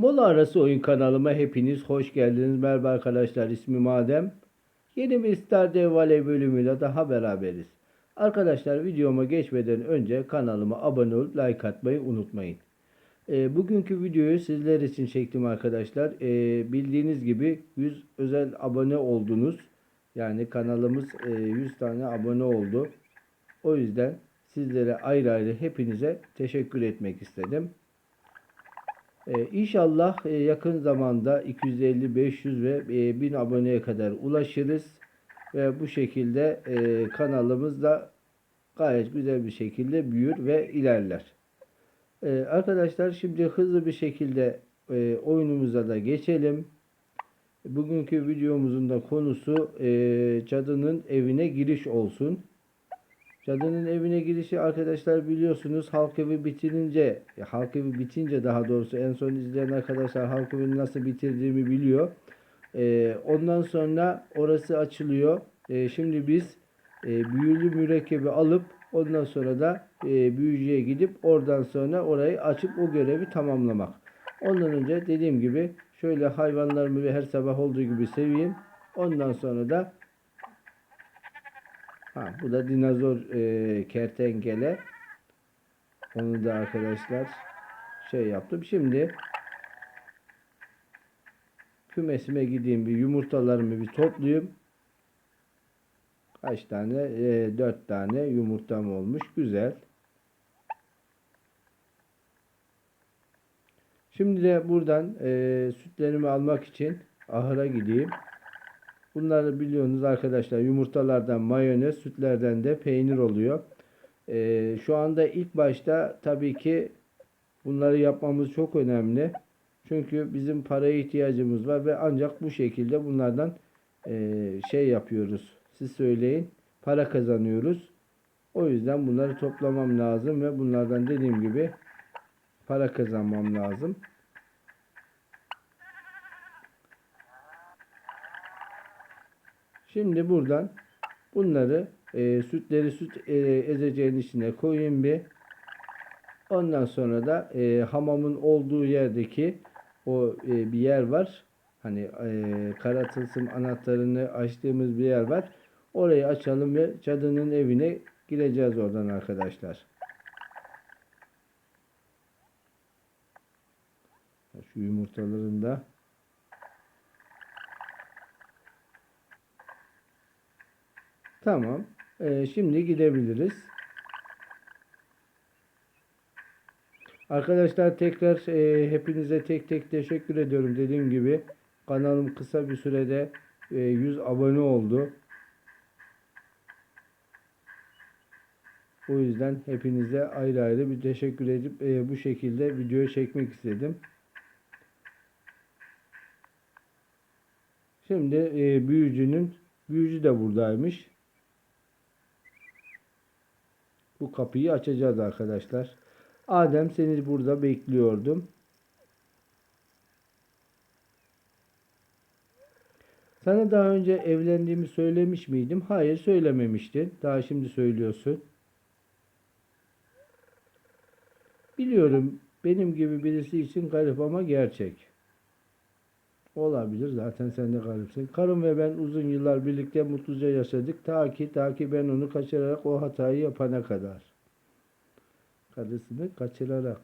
Mola arası oyun kanalıma hepiniz hoş geldiniz. Merhaba arkadaşlar ismim Adem. Yeni bir Stardew Valley bölümüyle daha beraberiz. Arkadaşlar videoma geçmeden önce kanalıma abone olup like atmayı unutmayın. E, bugünkü videoyu sizler için çektim arkadaşlar. E, bildiğiniz gibi 100 özel abone oldunuz. Yani kanalımız e, 100 tane abone oldu. O yüzden sizlere ayrı ayrı hepinize teşekkür etmek istedim. Ee, inşallah e, yakın zamanda 250, 500 ve e, 1000 aboneye kadar ulaşırız. Ve bu şekilde e, kanalımız da gayet güzel bir şekilde büyür ve ilerler. Ee, arkadaşlar şimdi hızlı bir şekilde e, oyunumuza da geçelim. Bugünkü videomuzun da konusu e, cadının evine giriş olsun. Cadının evine girişi arkadaşlar biliyorsunuz halk evi bitirince ya halk evi bitince daha doğrusu en son izleyen arkadaşlar halk evini nasıl bitirdiğimi biliyor. Ee, ondan sonra orası açılıyor. Ee, şimdi biz e, büyülü mürekkebi alıp ondan sonra da e, büyücüye gidip oradan sonra orayı açıp o görevi tamamlamak. Ondan önce dediğim gibi şöyle hayvanlarımı her sabah olduğu gibi seveyim. Ondan sonra da Ha, bu da dinozor e, kertenkele. Onu da arkadaşlar şey yaptım. Şimdi kümesime gideyim bir yumurtalarımı bir toplayayım. Kaç tane? E, 4 tane yumurtam olmuş. Güzel. Şimdi de buradan e, sütlerimi almak için ahıra gideyim. Bunları biliyorsunuz arkadaşlar yumurtalardan mayonez, sütlerden de peynir oluyor. Ee, şu anda ilk başta tabii ki bunları yapmamız çok önemli. Çünkü bizim paraya ihtiyacımız var ve ancak bu şekilde bunlardan e, şey yapıyoruz. Siz söyleyin para kazanıyoruz. O yüzden bunları toplamam lazım ve bunlardan dediğim gibi para kazanmam lazım. Şimdi buradan bunları e, sütleri süt e, ezeceğin içine koyayım bir. Ondan sonra da e, hamamın olduğu yerdeki o e, bir yer var. Hani e, kara tılsım anahtarını açtığımız bir yer var. Orayı açalım ve cadının evine gireceğiz oradan arkadaşlar. Şu yumurtaların da Tamam. Ee, şimdi gidebiliriz. Arkadaşlar tekrar e, hepinize tek tek teşekkür ediyorum. Dediğim gibi kanalım kısa bir sürede e, 100 abone oldu. O yüzden hepinize ayrı ayrı bir teşekkür edip e, bu şekilde video çekmek istedim. Şimdi e, büyücünün büyücü de buradaymış. Bu kapıyı açacağız arkadaşlar. Adem seni burada bekliyordum. Sana daha önce evlendiğimi söylemiş miydim? Hayır söylememiştin. Daha şimdi söylüyorsun. Biliyorum benim gibi birisi için garip ama gerçek. Olabilir zaten sen de garipsin. Karım ve ben uzun yıllar birlikte mutluca yaşadık. Ta ki ta ki ben onu kaçırarak o hatayı yapana kadar. Karısını kaçırarak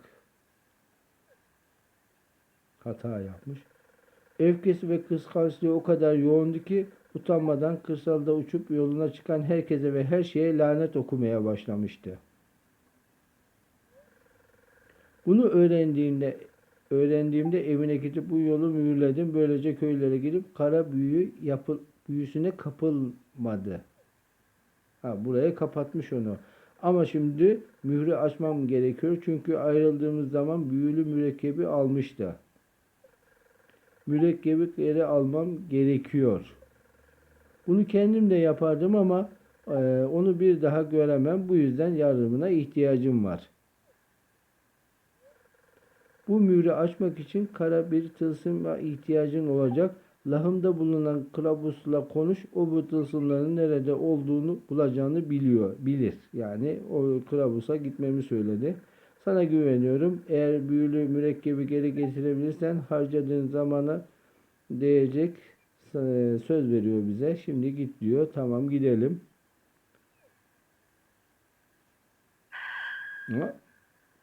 hata yapmış. Öfkesi ve kıskançlığı o kadar yoğundu ki utanmadan kırsalda uçup yoluna çıkan herkese ve her şeye lanet okumaya başlamıştı. Bunu öğrendiğinde öğrendiğimde evine gidip bu yolu mühürledim. Böylece köylere gidip kara büyü yapı, büyüsüne kapılmadı. Ha, buraya kapatmış onu. Ama şimdi mührü açmam gerekiyor. Çünkü ayrıldığımız zaman büyülü mürekkebi almıştı. Mürekkebi geri almam gerekiyor. Bunu kendim de yapardım ama e, onu bir daha göremem. Bu yüzden yardımına ihtiyacım var. Bu mührü açmak için kara bir tılsıma ihtiyacın olacak. Lahımda bulunan kılavuzla konuş. O bu tılsımların nerede olduğunu bulacağını biliyor, bilir. Yani o kılavuza gitmemi söyledi. Sana güveniyorum. Eğer büyülü mürekkebi geri getirebilirsen harcadığın zamana değecek Sa- söz veriyor bize. Şimdi git diyor. Tamam gidelim. Ha?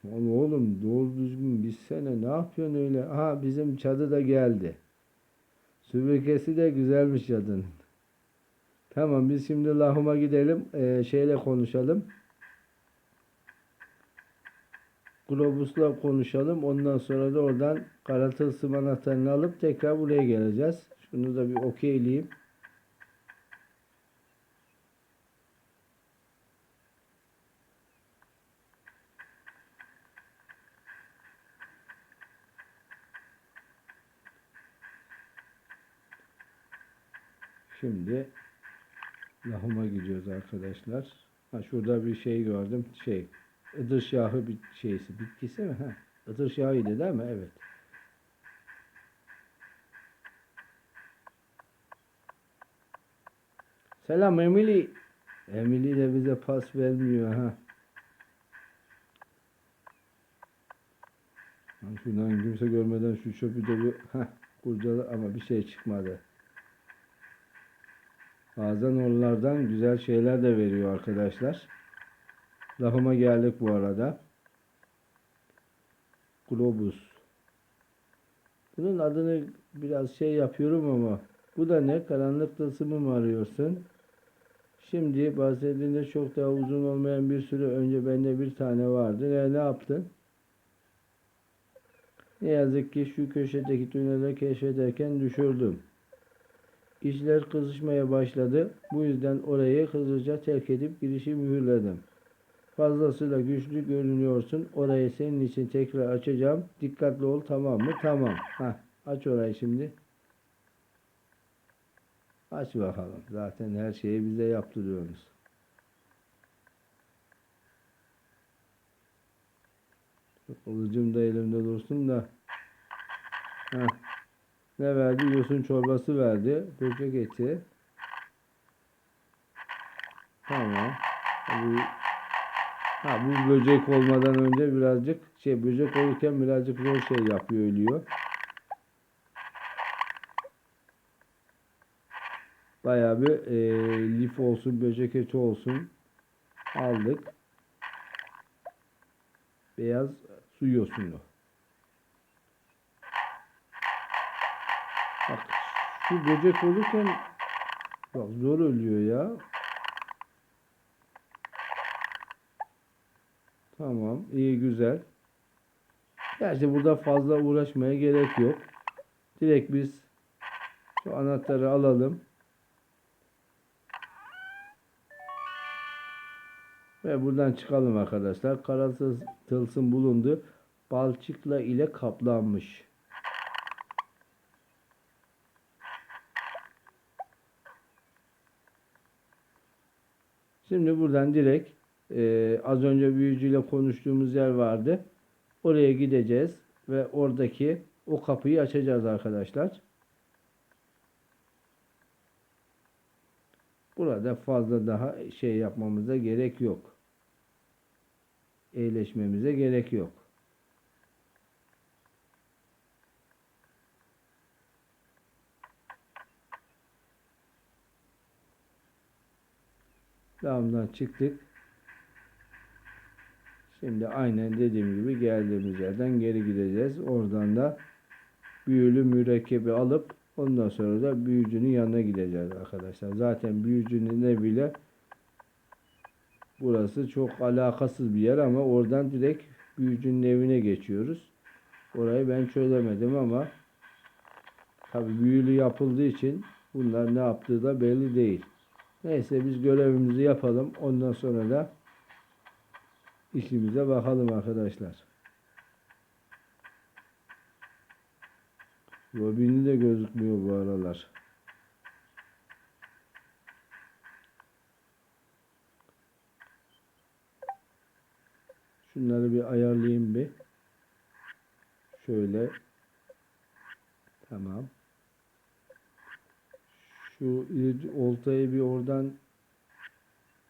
Lan oğlum doğru düzgün bizsene ne yapıyorsun öyle? Aha bizim çadı da geldi. Süpürgesi de güzelmiş çadının. Tamam biz şimdi Lahum'a gidelim. Ee, şeyle konuşalım. Globus'la konuşalım. Ondan sonra da oradan karatılsım anahtarını alıp tekrar buraya geleceğiz. Şunu da bir okeyleyeyim. Şimdi Lahum'a gidiyoruz arkadaşlar. Ha şurada bir şey gördüm. Şey, ıdır şahı bir şeysi, bitkisi mi? Ha, ıdır şahıydı değil mi? Evet. Selam Emily. Emily de bize pas vermiyor ha. Şuradan kimse görmeden şu çöpü de bir heh, kurcala ama bir şey çıkmadı. Bazen oralardan güzel şeyler de veriyor arkadaşlar. Lafıma geldik bu arada. Globus. Bunun adını biraz şey yapıyorum ama bu da ne? Karanlık tılsımı mı arıyorsun? Şimdi bahsettiğinde çok daha uzun olmayan bir süre önce bende bir tane vardı. E, ne yaptın? Ne yazık ki şu köşedeki tüneli keşfederken düşürdüm. İşler kızışmaya başladı. Bu yüzden orayı hızlıca terk edip girişi mühürledim. Fazlasıyla güçlü görünüyorsun. Orayı senin için tekrar açacağım. Dikkatli ol tamam mı? Tamam. Ha, aç orayı şimdi. Aç bakalım. Zaten her şeyi bize yaptırıyorsunuz. Kılıcım da elimde dursun da. Heh. Ne verdi? Yosun çorbası verdi. Böcek eti. Tamam. Bu, ha, bu böcek olmadan önce birazcık şey böcek olurken birazcık zor şey yapıyor ölüyor. Bayağı bir e, lif olsun, böcek eti olsun aldık. Beyaz su yosunu. Bak şu böcek olurken bak zor ölüyor ya. Tamam, iyi güzel. Gerçi burada fazla uğraşmaya gerek yok. Direkt biz şu anahtarı alalım. Ve buradan çıkalım arkadaşlar. Kara tıl- tılsım bulundu. Balçıkla ile kaplanmış. Şimdi buradan direkt e, az önce büyücüyle konuştuğumuz yer vardı. Oraya gideceğiz ve oradaki o kapıyı açacağız arkadaşlar. Burada fazla daha şey yapmamıza gerek yok. Eğleşmemize gerek yok. Damdan çıktık. Şimdi aynen dediğim gibi geldiğimiz yerden geri gideceğiz. Oradan da büyülü mürekkebi alıp ondan sonra da büyücünün yanına gideceğiz arkadaşlar. Zaten büyücünün eviyle burası çok alakasız bir yer ama oradan direkt büyücünün evine geçiyoruz. Orayı ben çözemedim ama tabi büyülü yapıldığı için bunlar ne yaptığı da belli değil. Neyse biz görevimizi yapalım. Ondan sonra da işimize bakalım arkadaşlar. Robin'i de gözükmüyor bu aralar. Şunları bir ayarlayayım bir. Şöyle. Tamam. Şu oltayı bir oradan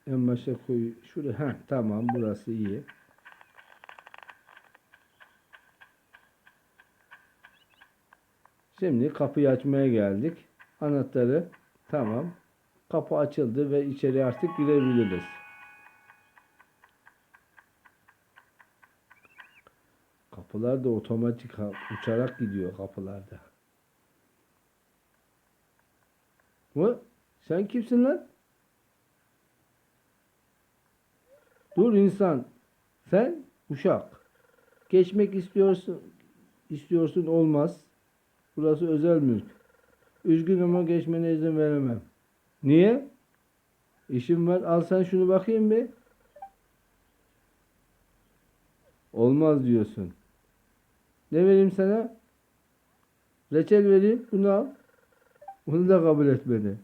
en başa koy. Şuraya. Heh, tamam burası iyi. Şimdi kapıyı açmaya geldik. Anahtarı tamam. Kapı açıldı ve içeri artık girebiliriz. Kapılar da otomatik uçarak gidiyor kapılarda. Mı? Sen kimsin lan? Dur insan. Sen uşak. Geçmek istiyorsun. istiyorsun olmaz. Burası özel mülk. Üzgünüm ama geçmene izin veremem. Niye? İşim var. Al sen şunu bakayım bir. Olmaz diyorsun. Ne vereyim sana? Reçel vereyim. Bunu al. Bunu da kabul etmedi.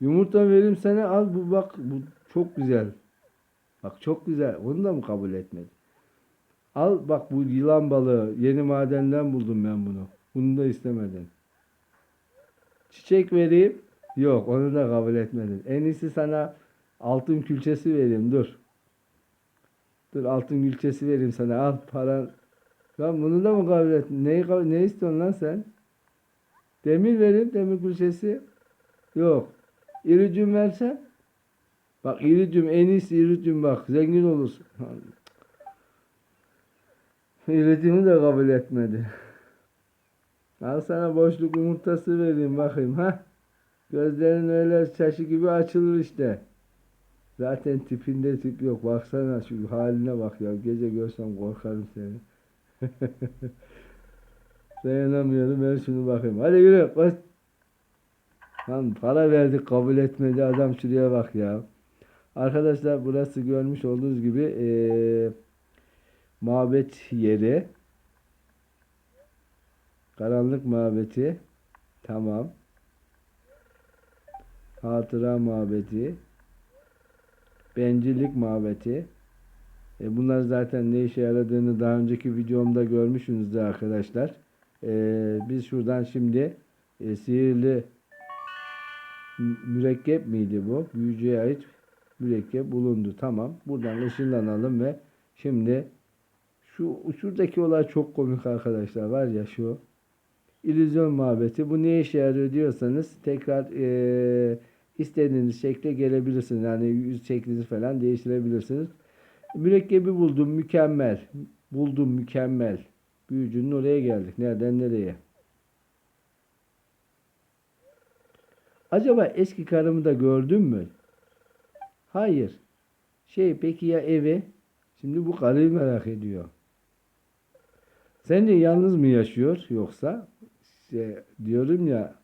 Yumurta vereyim sana. Al bu bak. Bu çok güzel. Bak çok güzel. Onu da mı kabul etmedi? Al bak bu yılan balığı. Yeni madenden buldum ben bunu. Bunu da istemedin. Çiçek vereyim. Yok onu da kabul etmedin. En iyisi sana altın külçesi vereyim. Dur. Dur altın külçesi vereyim sana. Al paran. Lan bunu da mı kabul ettin? Neyi, ne istiyorsun lan sen? Demir vereyim. Demir külçesi. Yok. İricim versen. Bak iridium en iyisi iridium bak. Zengin olursun. İridium'u da kabul etmedi. Al sana boşluk yumurtası vereyim bakayım ha. Gözlerin öyle çaşı gibi açılır işte. Zaten tipinde tip yok. Baksana şu haline bak ya. Gece görsem korkarım seni. Dayanamıyorum. Ver şunu bakayım. Hadi yürü. Koş. Lan para verdik kabul etmedi. Adam şuraya bak ya. Arkadaşlar burası görmüş olduğunuz gibi eee mabet yeri. Karanlık mabeti. Tamam. Hatıra mabeti. Bencillik mabeti. E bunlar zaten ne işe yaradığını daha önceki videomda görmüşsünüzdür arkadaşlar. E, biz şuradan şimdi e, sihirli mü- mürekkep miydi bu? Büyücüye ait mürekkep bulundu. Tamam. Buradan ışınlanalım ve şimdi şu şuradaki olay çok komik arkadaşlar. Var ya şu illüzyon mabeti. Bu ne işe yarıyor diyorsanız tekrar eee, istediğiniz şekle gelebilirsiniz. Yani yüz şeklinizi falan değiştirebilirsiniz. Mürekkebi buldum mükemmel. Buldum mükemmel. Büyücünün oraya geldik. Nereden nereye? Acaba eski karımı da gördün mü? Hayır. Şey peki ya evi? Şimdi bu karıyı merak ediyor. Sence yalnız mı yaşıyor yoksa? Şey, diyorum ya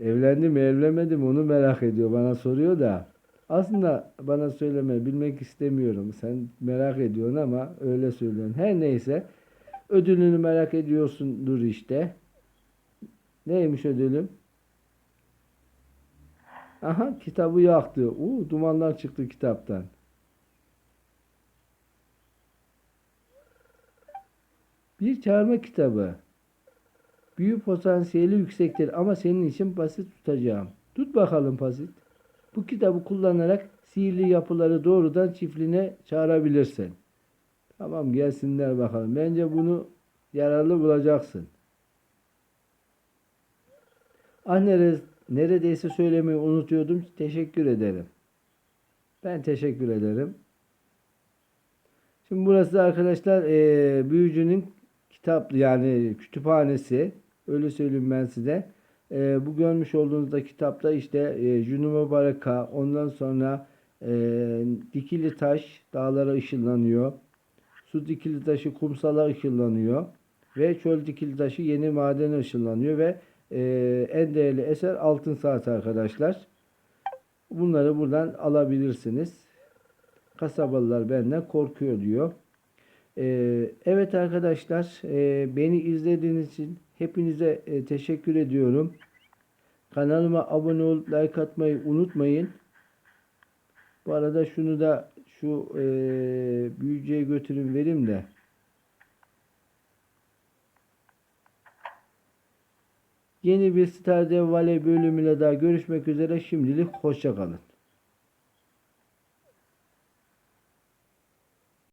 evlendi mi evlenmedi mi onu merak ediyor bana soruyor da aslında bana söyleme bilmek istemiyorum sen merak ediyorsun ama öyle söylüyorsun her neyse ödülünü merak ediyorsundur işte neymiş ödülüm aha kitabı yaktı Uu, dumanlar çıktı kitaptan Bir çağırma kitabı. Büyü potansiyeli yüksektir ama senin için basit tutacağım. Tut bakalım basit. Bu kitabı kullanarak sihirli yapıları doğrudan çiftliğine çağırabilirsin. Tamam gelsinler bakalım. Bence bunu yararlı bulacaksın. Ah nere- neredeyse söylemeyi unutuyordum. Teşekkür ederim. Ben teşekkür ederim. Şimdi burası da arkadaşlar eee, büyücünün kitap yani kütüphanesi. Öyle söyleyeyim ben size. Eee, bu görmüş olduğunuz da kitapta işte eee Junumo Baraka ondan sonra eee, dikili taş dağlara ışınlanıyor. Su dikili taşı kumsala ışınlanıyor. Ve çöl dikili taşı yeni madene ışınlanıyor ve eee, en değerli eser altın saat arkadaşlar. Bunları buradan alabilirsiniz. Kasabalılar benden korkuyor diyor. Ee, evet arkadaşlar e, beni izlediğiniz için hepinize e, teşekkür ediyorum. Kanalıma abone olup like atmayı unutmayın. Bu arada şunu da şu e, büyücüye götürün vereyim de. Yeni bir Stardew Valley bölümüyle daha görüşmek üzere. Şimdilik hoşça kalın.